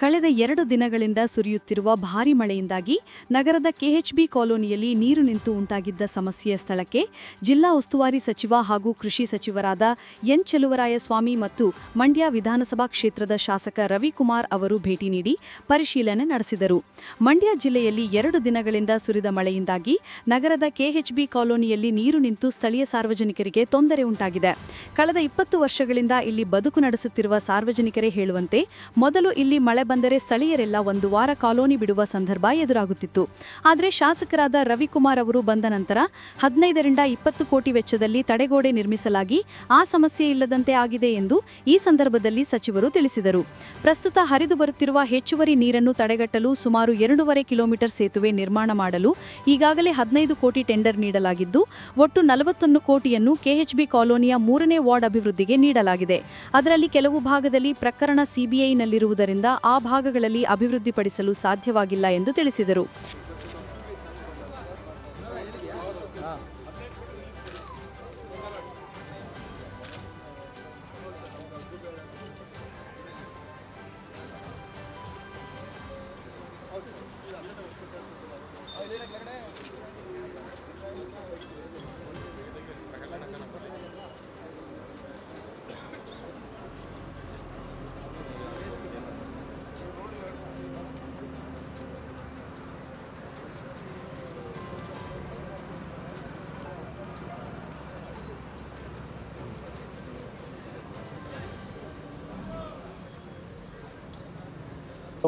ಕಳೆದ ಎರಡು ದಿನಗಳಿಂದ ಸುರಿಯುತ್ತಿರುವ ಭಾರಿ ಮಳೆಯಿಂದಾಗಿ ನಗರದ ಕೆಎಚ್ಬಿ ಕಾಲೋನಿಯಲ್ಲಿ ನೀರು ನಿಂತು ಉಂಟಾಗಿದ್ದ ಸಮಸ್ಯೆಯ ಸ್ಥಳಕ್ಕೆ ಜಿಲ್ಲಾ ಉಸ್ತುವಾರಿ ಸಚಿವ ಹಾಗೂ ಕೃಷಿ ಸಚಿವರಾದ ಎನ್ ಚೆಲುವರಾಯಸ್ವಾಮಿ ಮತ್ತು ಮಂಡ್ಯ ವಿಧಾನಸಭಾ ಕ್ಷೇತ್ರದ ಶಾಸಕ ರವಿಕುಮಾರ್ ಅವರು ಭೇಟಿ ನೀಡಿ ಪರಿಶೀಲನೆ ನಡೆಸಿದರು. ಮಂಡ್ಯ ಜಿಲ್ಲೆಯಲ್ಲಿ ಎರಡು ದಿನಗಳಿಂದ ಸುರಿದ ಮಳೆಯಿಂದಾಗಿ ನಗರದ ಕೆಎಚ್ಬಿ ಕಾಲೋನಿಯಲ್ಲಿ ನೀರು ನಿಂತು ಸ್ಥಳೀಯ ಸಾರ್ವಜನಿಕರಿಗೆ ತೊಂದರೆ ಉಂಟಾಗಿದೆ. ಕಳೆದ ಇಪ್ಪತ್ತು ವರ್ಷಗಳಿಂದ ಇಲ್ಲಿ ಬದುಕು ನಡೆಸುತ್ತಿರುವ ಸಾರ್ವಜನಿಕರೇ ಹೇಳುವಂತೆ, ಮೊದಲು ಇಲ್ಲಿ ಮಳೆ ಬಂದರೆ ಸ್ಥಳೀಯರೆಲ್ಲ ಒಂದು ವಾರ ಕಾಲೋನಿ ಬಿಡುವ ಸಂದರ್ಭ ಎದುರಾಗುತ್ತಿತ್ತು. ಆದರೆ ಶಾಸಕರಾದ ರವಿಕುಮಾರ್ ಅವರು ಬಂದ ನಂತರ ಹದಿನೈದರಿಂದ ಇಪ್ಪತ್ತು ಕೋಟಿ ವೆಚ್ಚದಲ್ಲಿ ತಡೆಗೋಡೆ ನಿರ್ಮಿಸಲಾಗಿ ಆ ಸಮಸ್ಯೆ ಇಲ್ಲದಂತೆ ಆಗಿದೆ ಎಂದು ಈ ಸಂದರ್ಭದಲ್ಲಿ ಸಚಿವರು ತಿಳಿಸಿದರು. ಪ್ರಸ್ತುತ ಹರಿದು ಬರುತ್ತಿರುವ ಹೆಚ್ಚುವರಿ ನೀರನ್ನು ತಡೆಗಟ್ಟಲು ಸುಮಾರು ಎರಡೂವರೆ ಕಿಲೋಮೀಟರ್ ಸೇತುವೆ ನಿರ್ಮಾಣ ಮಾಡಲು ಈಗಾಗಲೇ ಹದಿನೈದು ಕೋಟಿ ಟೆಂಡರ್ ನೀಡಲಾಗಿದ್ದು, ಒಟ್ಟು ನಲವತ್ತೊಂದು ಕೋಟಿಯನ್ನು ಕೆಎಚ್ಬಿ ಕಾಲೋನಿಯ ಮೂರನೇ ವಾರ್ಡ್ ಅಭಿವೃದ್ಧಿಗೆ ನೀಡಲಾಗಿದೆ. ಅದರಲ್ಲಿ ಕೆಲವು ಭಾಗದಲ್ಲಿ ಪ್ರಕರಣ ಸಿಬಿಐನಲ್ಲಿರುವುದರಿಂದ ಆ ಭಾಗಗಳಲ್ಲಿ ಅಭಿವೃದ್ಧಿಪಡಿಸಲು ಸಾಧ್ಯವಾಗಿಲ್ಲ ಎಂದು ತಿಳಿಸಿದರು.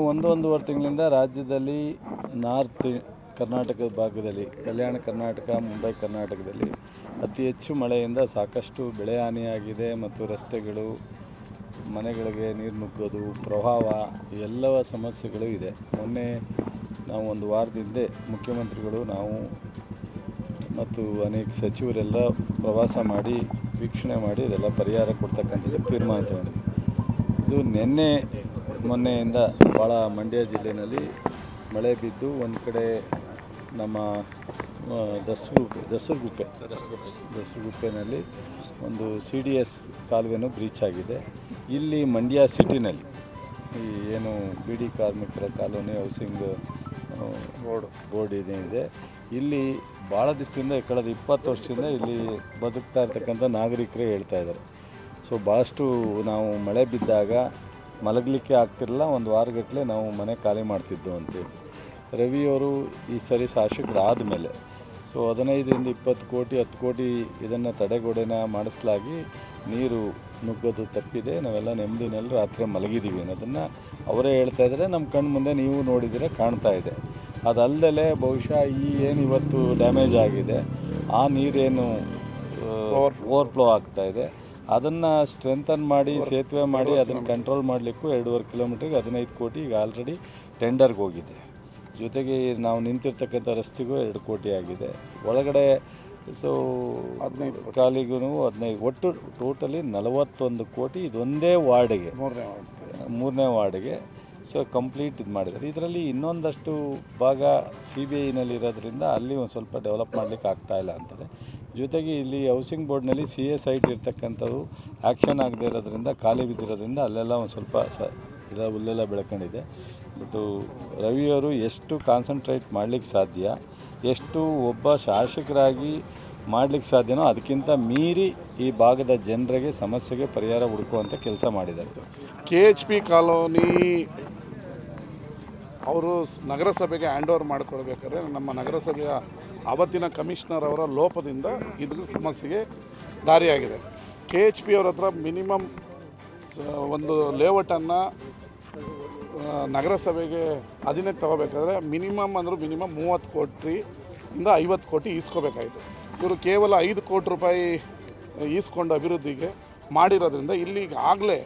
ಒಂದು ಒಂದೂವರೆ ತಿಂಗಳಿಂದ ರಾಜ್ಯದಲ್ಲಿ ನಾರ್ತ್ ಕರ್ನಾಟಕದ ಭಾಗದಲ್ಲಿ, ಕಲ್ಯಾಣ ಕರ್ನಾಟಕ, ಮುಂಬೈ ಕರ್ನಾಟಕದಲ್ಲಿ ಅತಿ ಹೆಚ್ಚು ಮಳೆಯಿಂದ ಸಾಕಷ್ಟು ಬೆಳೆ ಹಾನಿಯಾಗಿದೆ ಮತ್ತು ರಸ್ತೆಗಳು, ಮನೆಗಳಿಗೆ ನೀರು ನುಗ್ಗೋದು, ಪ್ರವಾಹ, ಎಲ್ಲವ ಸಮಸ್ಯೆಗಳು ಇದೆ. ಮೊನ್ನೆ ನಾವು ಒಂದು ವಾರದಿಂದ ಮುಖ್ಯಮಂತ್ರಿಗಳು, ನಾವು ಮತ್ತು ಅನೇಕ ಸಚಿವರೆಲ್ಲ ಪ್ರವಾಸ ಮಾಡಿ, ವೀಕ್ಷಣೆ ಮಾಡಿ, ಇದೆಲ್ಲ ಪರಿಹಾರ ಕೊಡ್ತಕ್ಕಂಥದ್ದು ತೀರ್ಮಾನ ತಗೊಂಡಿದ್ವಿ. ಇದು ನಿನ್ನೆ ಮೊನ್ನೆಯಿಂದ ಭಾಳ ಮಂಡ್ಯ ಜಿಲ್ಲೆಯಲ್ಲಿ ಮಳೆ ಬಿದ್ದು ಒಂದು ಕಡೆ ನಮ್ಮ ದಸಗುಪ್ಪೆ ದಸಗುಪ್ಪೆ ದಸಗುಪ್ಪೆನಲ್ಲಿ ಒಂದು ಸಿ ಡಿ ಎಸ್ ಕಾಲುವೆನೂ ಬ್ರೀಚ್ ಆಗಿದೆ. ಇಲ್ಲಿ ಮಂಡ್ಯ ಸಿಟಿನಲ್ಲಿ ಈ ಏನು ಬಿಡಿ ಕಾರ್ಮಿಕರ ಕಾಲೋನಿ ಹೌಸಿಂಗ್ ಬೋರ್ಡ್ ಬೋರ್ಡ್ ಇದೆ ಇಲ್ಲಿ ಭಾಳ ದಿವಸದಿಂದ ಕಳೆದ ಇಪ್ಪತ್ತು ವರ್ಷದಿಂದ ಇಲ್ಲಿ ಬದುಕ್ತಾ ಇರ್ತಕ್ಕಂಥ ನಾಗರಿಕರೇ ಹೇಳ್ತಾ ಇದ್ದಾರೆ. ಸೊ ಭಾಳಷ್ಟು ನಾವು ಮಳೆ ಬಿದ್ದಾಗ ಮಲಗಲಿಕ್ಕೆ ಆಗ್ತಿರಲಿಲ್ಲ ಒಂದು ವಾರಗಟ್ಟಲೆ ನಾವು ಮನೆ ಖಾಲಿ ಮಾಡ್ತಿದ್ದು ಅಂತೇಳಿ ರವಿಯವರು ಈ ಸರಿ ಶಾಸಕರಾದ ಮೇಲೆ ಸೊ ಹದಿನೈದರಿಂದ ಇಪ್ಪತ್ತು ಕೋಟಿ ಹತ್ತು ಕೋಟಿ ಇದನ್ನು ತಡೆಗೋಡೆನ ಮಾಡಿಸಲಾಗಿ ನೀರು ನುಗ್ಗೋದು ತಪ್ಪಿದೆ ನಾವೆಲ್ಲ ನೆಮ್ಮದಿನಲ್ಲಿ ರಾತ್ರಿ ಮಲಗಿದ್ದೀವಿ ಅನ್ನೋದನ್ನು ಅವರೇ ಹೇಳ್ತಾ ಇದ್ದಾರೆ. ನಮ್ಮ ಕಣ್ಣು ಮುಂದೆ ನೀವು ನೋಡಿದರೆ ಕಾಣ್ತಾ ಇದೆ. ಅದಲ್ಲದೆ ಬಹುಶಃ ಈ ಏನು ಇವತ್ತು ಡ್ಯಾಮೇಜ್ ಆಗಿದೆ ಆ ನೀರೇನು ಓವರ್ಫ್ಲೋ ಆಗ್ತಾ ಇದೆ. ಅದನ್ನು ಸ್ಟ್ರೆಂಥನ್ ಮಾಡಿ ಸೇತುವೆ ಮಾಡಿ ಅದನ್ನು ಕಂಟ್ರೋಲ್ ಮಾಡಲಿಕ್ಕೂ ಎರಡೂವರೆ ಕಿಲೋಮೀಟ್ರಿಗೆ ಹದಿನೈದು ಕೋಟಿ ಈಗ ಆಲ್ರೆಡಿ ಟೆಂಡರ್ಗೆ ಹೋಗಿದೆ. ಜೊತೆಗೆ ನಾವು ನಿಂತಿರ್ತಕ್ಕಂಥ ರಸ್ತೆಗೂ ಎರಡು ಕೋಟಿ ಆಗಿದೆ. ಒಳಗಡೆ ಸೊ ಹದಿನೈದು ಕಾಲಿಗೂ ಹದಿನೈದು ಒಟ್ಟು ಟೋಟಲಿ ನಲವತ್ತೊಂದು ಕೋಟಿ ಇದೊಂದೇ ವಾರ್ಡಿಗೆ. ಮೂರನೇ ಮೂರನೇ ವಾರ್ಡ್ಗೆ. ಸೊ ಕಂಪ್ಲೀಟ್ ಇದು ಮಾಡಿದ್ದಾರೆ. ಇದರಲ್ಲಿ ಇನ್ನೊಂದಷ್ಟು ಭಾಗ ಸಿ ಬಿ ಐನಲ್ಲಿ ಇರೋದ್ರಿಂದ ಅಲ್ಲಿ ಒಂದು ಸ್ವಲ್ಪ ಡೆವಲಪ್ ಮಾಡಲಿಕ್ಕೆ ಆಗ್ತಾಯಿಲ್ಲ ಅಂತಾರೆ. ಜೊತೆಗೆ ಇಲ್ಲಿ ಹೌಸಿಂಗ್ ಬೋರ್ಡ್ನಲ್ಲಿ ಸಿ ಎ ಸೈಟ್ ಇರ್ತಕ್ಕಂಥವು ಆ್ಯಕ್ಷನ್ ಆಗದೆ ಇರೋದ್ರಿಂದ, ಖಾಲಿ ಬಿದ್ದಿರೋದ್ರಿಂದ ಅಲ್ಲೆಲ್ಲ ಒಂದು ಸ್ವಲ್ಪ ಸ ಇದ ಹುಲ್ಲೆಲ್ಲ ಬೆಳ್ಕೊಂಡಿದೆ. ಬಟ್ಟು ರವಿಯವರು ಎಷ್ಟು ಕಾನ್ಸಂಟ್ರೇಟ್ ಮಾಡಲಿಕ್ಕೆ ಸಾಧ್ಯ, ಎಷ್ಟು ಒಬ್ಬ ಶಾಸಕರಾಗಿ ಮಾಡಲಿಕ್ಕೆ ಸಾಧ್ಯನೋ ಅದಕ್ಕಿಂತ ಮೀರಿ ಈ ಭಾಗದ ಜನರಿಗೆ ಸಮಸ್ಯೆಗೆ ಪರಿಹಾರ ಹುಡುಕುವಂಥ ಕೆಲಸ ಮಾಡಿದ್ದಾರೆ. ಕೆ ಎಚ್ ಪಿ ಕಾಲೋನಿ ಅವರು ನಗರಸಭೆಗೆ ಹ್ಯಾಂಡ್ ಓವರ್ ಮಾಡಿಕೊಡ್ಬೇಕಾದ್ರೆ ನಮ್ಮ ನಗರಸಭೆಯ ಆವತ್ತಿನ ಕಮಿಷನರ್ ಅವರ ಲೋಪದಿಂದ ಇದು ಸಮಸ್ಯೆಗೆ ದಾರಿಯಾಗಿದೆ. ಕೆ ಎಚ್ ಪಿ ಅವ್ರ ಹತ್ರ ಮಿನಿಮಮ್ ಒಂದು ಲೇಔಟನ್ನು ನಗರಸಭೆಗೆ ಅಧೀನಕ್ಕೆ ತಗೋಬೇಕಾದ್ರೆ ಮಿನಿಮಮ್ ಅಂದರೂ ಮಿನಿಮಮ್ ಮೂವತ್ತು ಕೋಟಿ ಇಂದ ಐವತ್ತು ಕೋಟಿ ಈಸ್ಕೋಬೇಕಾಯಿತು. ಇವರು ಕೇವಲ ಐದು ಕೋಟಿ ರೂಪಾಯಿ ಈಸ್ಕೊಂಡು ಅಭಿವೃದ್ಧಿಗೆ ಮಾಡಿರೋದ್ರಿಂದ ಇಲ್ಲಿ ಆಗಲೇ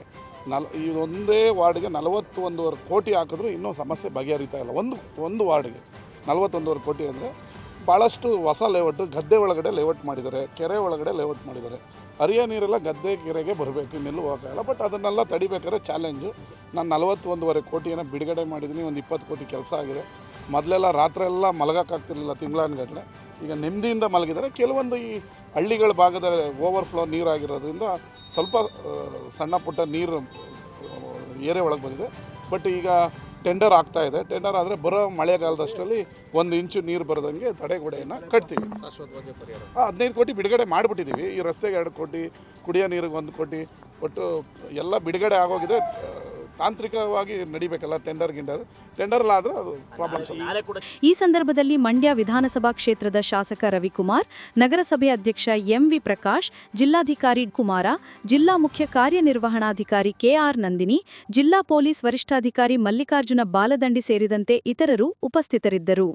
ನಲ್ ಇದೊಂದೇ ವಾರ್ಡ್ಗೆ ನಲವತ್ತು ಒಂದೂವರೆ ಕೋಟಿ ಹಾಕಿದ್ರು ಇನ್ನೂ ಸಮಸ್ಯೆ ಬಗೆಹರಿತಾ ಇಲ್ಲ. ಒಂದು ಒಂದು ವಾರ್ಡ್ಗೆ ನಲವತ್ತೊಂದೂವರೆ ಕೋಟಿ ಅಂದರೆ ಭಾಳಷ್ಟು ಹೊಸ ಲೇಔಟು ಗದ್ದೆ ಒಳಗಡೆ ಲೇಔಟ್ ಮಾಡಿದ್ದಾರೆ, ಕೆರೆ ಒಳಗಡೆ ಲೇಔಟ್ ಮಾಡಿದ್ದಾರೆ. ಹರಿಯ ನೀರೆಲ್ಲ ಗದ್ದೆ ಕೆರೆಗೆ ಬರಬೇಕು ಇನ್ನೆಲ್ಲೂ ಹೋಗಲ್ಲ ಬಟ್ ಅದನ್ನೆಲ್ಲ ತಡಿಬೇಕಾದ್ರೆ ಚಾಲೆಂಜು ನಾನು ನಲವತ್ತೊಂದುವರೆ ಕೋಟಿಯನ್ನು ಬಿಡುಗಡೆ ಮಾಡಿದ್ದೀನಿ ಒಂದು ಇಪ್ಪತ್ತು ಕೋಟಿ ಕೆಲಸ ಆಗಿದೆ. ಮೊದಲೆಲ್ಲ ರಾತ್ರಿ ಎಲ್ಲ ಮಲಗೋಕ್ಕಾಗ್ತಿರ್ಲಿಲ್ಲ ಈಗ ನೆಮ್ಮದಿಯಿಂದ ಮಲಗಿದರೆ ಕೆಲವೊಂದು ಈ ಹಳ್ಳಿಗಳ ಭಾಗದ ಓವರ್ಫ್ಲೋ ನೀರಾಗಿರೋದ್ರಿಂದ ಸ್ವಲ್ಪ ಸಣ್ಣ ಪುಟ್ಟ ನೀರು ಏರೆ ಒಳಗೆ ಬಂದಿದೆ. ಬಟ್ ಈಗ ಟೆಂಡರ್ ಆಗ್ತಾ ಇದೆ. ಟೆಂಡರ್ ಆದರೆ ಬರೋ ಮಳೆಗಾಲದಷ್ಟರಲ್ಲಿ ಒಂದು ಇಂಚು ನೀರು ಬರದಂಗೆ ತಡೆಗೋಡೆಯನ್ನು ಕಟ್ತೀವಿ. ಹದಿನೈದು ಕೋಟಿ ಬಿಡುಗಡೆ ಮಾಡಿಬಿಟ್ಟಿದ್ದೀವಿ. ಈ ರಸ್ತೆಗೆ ಎರಡು ಕೋಟಿ ಕುಡಿಯೋ ನೀರಿಗೆ ಒಂದು ಕೋಟಿ ಒಟ್ಟು ಎಲ್ಲ ಬಿಡುಗಡೆ ಆಗೋಗಿದೆ. ತಾಂತ್ರಿಕವಾಗಿ ನಡಿಬೇಕಲ್ಲ ಟೆಂಡರ್ ಗಿಂಡರ್ ಟೆಂಡರ್ ಅದು ಪ್ರಾಬ್ಲಮ್ ಈ ಸಂದರ್ಭದಲ್ಲಿ ಮಂಡ್ಯ ವಿಧಾನಸಭಾ ಕ್ಷೇತ್ರದ ಶಾಸಕ ರವಿಕುಮಾರ್ ನಗರಸಭೆ ಅಧ್ಯಕ್ಷ ಎಂವಿ ಪ್ರಕಾಶ್ ಜಿಲ್ಲಾಧಿಕಾರಿ ಕುಮಾರ ಜಿಲ್ಲಾ ಮುಖ್ಯ ಕಾರ್ಯನಿರ್ವಹಣಾಧಿಕಾರಿ ಕೆಆರ್ ನಂದಿನಿ ಜಿಲ್ಲಾ ಪೊಲೀಸ್ ವರಿಷ್ಠಾಧಿಕಾರಿ ಮಲ್ಲಿಕಾರ್ಜುನ ಬಾಲದಂಡಿ ಸೇರಿದಂತೆ ಇತರರು ಉಪಸ್ಥಿತರಿದ್ದರು.